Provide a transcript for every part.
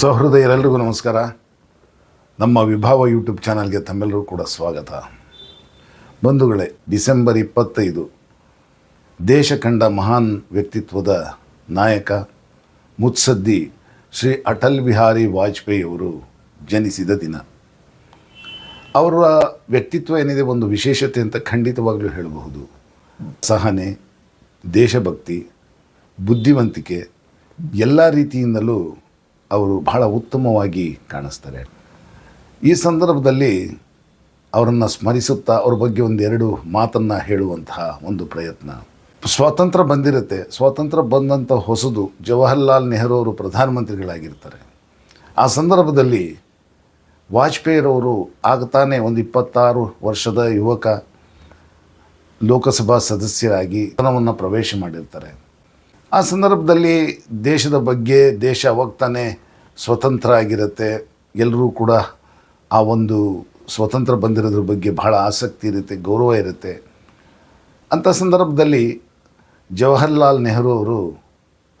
ಸಹೃದಯರೆಲ್ಲರಿಗೂ ನಮಸ್ಕಾರ. ನಮ್ಮ ವಿಭಾವ ಯೂಟ್ಯೂಬ್ ಚಾನಲ್ಗೆ ತಮ್ಮೆಲ್ಲರೂ ಕೂಡ ಸ್ವಾಗತ. ಬಂಧುಗಳೇ, ಡಿಸೆಂಬರ್ ಇಪ್ಪತ್ತೈದು ದೇಶ ಕಂಡ ಮಹಾನ್ ವ್ಯಕ್ತಿತ್ವದ ನಾಯಕ ಮುತ್ಸದ್ದಿ ಶ್ರೀ ಅಟಲ್ ಬಿಹಾರಿ ವಾಜಪೇಯಿ ಅವರು ಜನಿಸಿದ ದಿನ. ಅವರ ವ್ಯಕ್ತಿತ್ವ ಏನಿದೆ ಒಂದು ವಿಶೇಷತೆ ಅಂತ ಖಂಡಿತವಾಗಲೂ ಹೇಳಬಹುದು. ಸಹನೆ, ದೇಶಭಕ್ತಿ, ಬುದ್ಧಿವಂತಿಕೆ, ಎಲ್ಲ ರೀತಿಯಿಂದಲೂ ಅವರು ಬಹಳ ಉತ್ತಮವಾಗಿ ಕಾಣಿಸ್ತಾರೆ. ಈ ಸಂದರ್ಭದಲ್ಲಿ ಅವರನ್ನು ಸ್ಮರಿಸುತ್ತಾ ಅವ್ರ ಬಗ್ಗೆ ಒಂದೆರಡು ಮಾತನ್ನು ಹೇಳುವಂತಹ ಒಂದು ಪ್ರಯತ್ನ. ಸ್ವಾತಂತ್ರ್ಯ ಬಂದಿರುತ್ತೆ. ಸ್ವಾತಂತ್ರ್ಯ ಬಂದಂಥ ಹೊಸದು ಜವಾಹರ್ಲಾಲ್ ನೆಹರು ಅವರು ಪ್ರಧಾನಮಂತ್ರಿಗಳಾಗಿರ್ತಾರೆ. ಆ ಸಂದರ್ಭದಲ್ಲಿ ವಾಜಪೇಯಿರವರು ಆಗತಾನೆ ಒಂದು ಇಪ್ಪತ್ತಾರು ವರ್ಷದ ಯುವಕ, ಲೋಕಸಭಾ ಸದಸ್ಯರಾಗಿ ಸದನವನ್ನು ಪ್ರವೇಶ ಮಾಡಿರ್ತಾರೆ. ಆ ಸಂದರ್ಭದಲ್ಲಿ ದೇಶದ ಬಗ್ಗೆ ದೇಶ ಅವಾಗ ತಾನೇ ಸ್ವತಂತ್ರ ಆಗಿರುತ್ತೆ ಎಲ್ಲರೂ ಕೂಡ ಆ ಒಂದು ಸ್ವತಂತ್ರ ಬಂದಿರೋದ್ರ ಬಗ್ಗೆ ಬಹಳ ಆಸಕ್ತಿ ಇರುತ್ತೆ, ಗೌರವ ಇರುತ್ತೆ. ಅಂಥ ಸಂದರ್ಭದಲ್ಲಿ ಜವಾಹರ್ಲಾಲ್ ನೆಹರು ಅವರು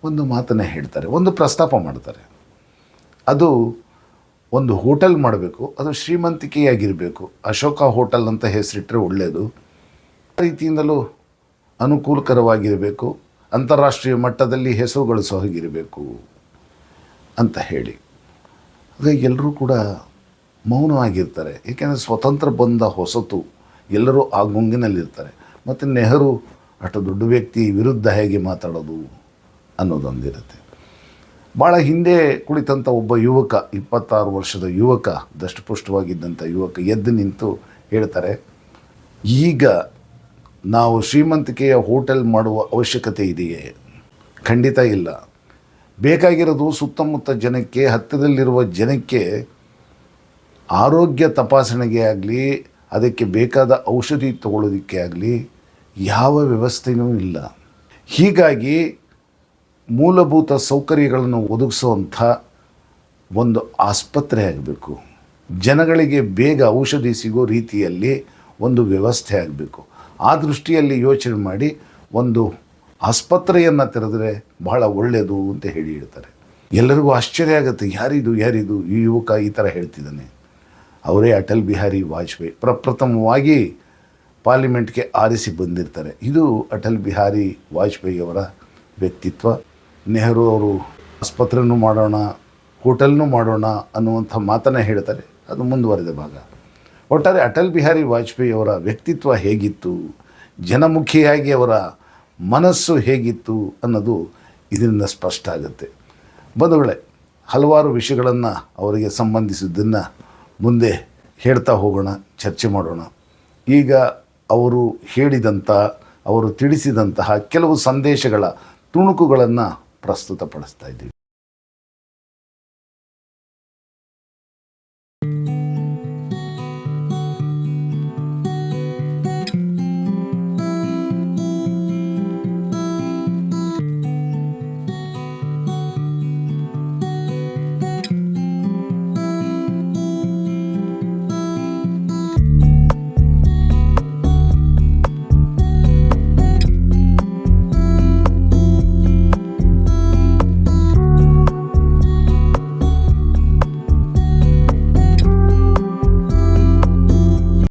ಒಂದು ಮಾತನ್ನು ಹೇಳ್ತಾರೆ, ಒಂದು ಪ್ರಸ್ತಾಪ ಮಾಡ್ತಾರೆ. ಅದು ಒಂದು ಹೋಟೆಲ್ ಮಾಡಬೇಕು, ಅದು ಶ್ರೀಮಂತಿಕೆಯಾಗಿರಬೇಕು. ಅಶೋಕ ಹೋಟೆಲ್ ಅಂತ ಹೆಸರಿಟ್ಟರೆ ಒಳ್ಳೆಯದು ರೀತಿಯಿಂದಲೂ ಅನುಕೂಲಕರವಾಗಿರಬೇಕು, ಅಂತಾರಾಷ್ಟ್ರೀಯ ಮಟ್ಟದಲ್ಲಿ ಹೆಸರುಗಳು ಗಳಿಸೋ ಅಂತ ಹೇಳಿ. ಅದೇ ಎಲ್ಲರೂ ಕೂಡ ಮೌನವಾಗಿರ್ತಾರೆ. ಏಕೆಂದರೆ ಸ್ವತಂತ್ರ ಬಂದ ಹೊಸತು ಎಲ್ಲರೂ ಆ ಗುಂಗಿನಲ್ಲಿರ್ತಾರೆ. ಮತ್ತು ನೆಹರು, ಅಷ್ಟು ದೊಡ್ಡ ವ್ಯಕ್ತಿ ವಿರುದ್ಧ ಹೇಗೆ ಮಾತಾಡೋದು ಅನ್ನೋದೊಂದಿರುತ್ತೆ. ಭಾಳ ಹಿಂದೆ ಕುಳಿತಂಥ ಒಬ್ಬ ಯುವಕ, ಇಪ್ಪತ್ತಾರು ವರ್ಷದ ಯುವಕ ದಷ್ಟಪುಷ್ಟವಾಗಿದ್ದಂಥ ಯುವಕ ಎದ್ದು ನಿಂತು ಹೇಳ್ತಾರೆ, ಈಗ ನಾವು ಶ್ರೀಮಂತಿಕೆಯ ಹೋಟೆಲ್ ಮಾಡುವ ಅವಶ್ಯಕತೆ ಇದೆಯೇ? ಖಂಡಿತ ಇಲ್ಲ. ಬೇಕಾಗಿರೋದು ಸುತ್ತಮುತ್ತ ಜನಕ್ಕೆ, ಹತ್ತಿರದಲ್ಲಿರುವ ಜನಕ್ಕೆ ಆರೋಗ್ಯ ತಪಾಸಣೆಗೆ ಆಗಲಿ, ಅದಕ್ಕೆ ಬೇಕಾದ ಔಷಧಿ ತಗೊಳ್ಳೋದಕ್ಕೆ ಆಗಲಿ ಯಾವ ವ್ಯವಸ್ಥೆಯೂ ಇಲ್ಲ. ಹೀಗಾಗಿ ಮೂಲಭೂತ ಸೌಕರ್ಯಗಳನ್ನು ಒದಗಿಸುವಂಥ ಒಂದು ಆಸ್ಪತ್ರೆ ಆಗಬೇಕು. ಜನಗಳಿಗೆ ಬೇಗ ಔಷಧಿ ಸಿಗೋ ರೀತಿಯಲ್ಲಿ ಒಂದು ವ್ಯವಸ್ಥೆ ಆಗಬೇಕು. ಆ ದೃಷ್ಟಿಯಲ್ಲಿ ಯೋಚನೆ ಮಾಡಿ ಒಂದು ಆಸ್ಪತ್ರೆಯನ್ನು ತೆರೆದರೆ ಬಹಳ ಒಳ್ಳೆಯದು ಅಂತ ಹೇಳಿ ಹೇಳ್ತಾರೆ. ಎಲ್ಲರಿಗೂ ಆಶ್ಚರ್ಯ ಆಗುತ್ತೆ, ಯಾರಿದು ಯಾರಿದು? ಈ ಯುವಕ ಈ ಥರ ಹೇಳ್ತಿದ್ದಾನೆ. ಅವರೇ ಅಟಲ್ ಬಿಹಾರಿ ವಾಜಪೇಯಿ. ಪ್ರಪ್ರಥಮವಾಗಿ ಪಾರ್ಲಿಮೆಂಟ್ಗೆ ಆರಿಸಿ ಬಂದಿರ್ತಾರೆ. ಇದು ಅಟಲ್ ಬಿಹಾರಿ ವಾಜಪೇಯಿ ಅವರ ವ್ಯಕ್ತಿತ್ವ. ನೆಹರು ಅವರು ಆಸ್ಪತ್ರೆನೂ ಮಾಡೋಣ, ಹೋಟೆಲ್ನೂ ಮಾಡೋಣ ಅನ್ನುವಂಥ ಮಾತನ್ನು ಹೇಳ್ತಾರೆ. ಅದು ಮುಂದುವರೆದ ಭಾಗ. ಒಟ್ಟಾರೆ ಅಟಲ್ ಬಿಹಾರಿ ವಾಜಪೇಯಿ ಅವರ ವ್ಯಕ್ತಿತ್ವ ಹೇಗಿತ್ತು? ಜನಮುಖಿಯಾಗಿ ಅವರ ಮನಸ್ಸು ಹೇಗಿತ್ತು ಅನ್ನೋದು ಇದರಿಂದ ಸ್ಪಷ್ಟ ಆಗುತ್ತೆ. ಬಂಧುಗಳೇ, ಹಲವಾರು ವಿಷಯಗಳನ್ನು ಅವರಿಗೆ ಸಂಬಂಧಿಸಿದ್ದನ್ನು ಮುಂದೆ ಹೇಳ್ತಾ ಹೋಗೋಣ, ಚರ್ಚೆ ಮಾಡೋಣ. ಈಗ ಅವರು ಹೇಳಿದಂಥ ಅವರು ತಿಳಿಸಿದಂತಹ ಕೆಲವು ಸಂದೇಶಗಳ ತುಣುಕುಗಳನ್ನು ಪ್ರಸ್ತುತಪಡಿಸ್ತಾ ಇದ್ದೀವಿ.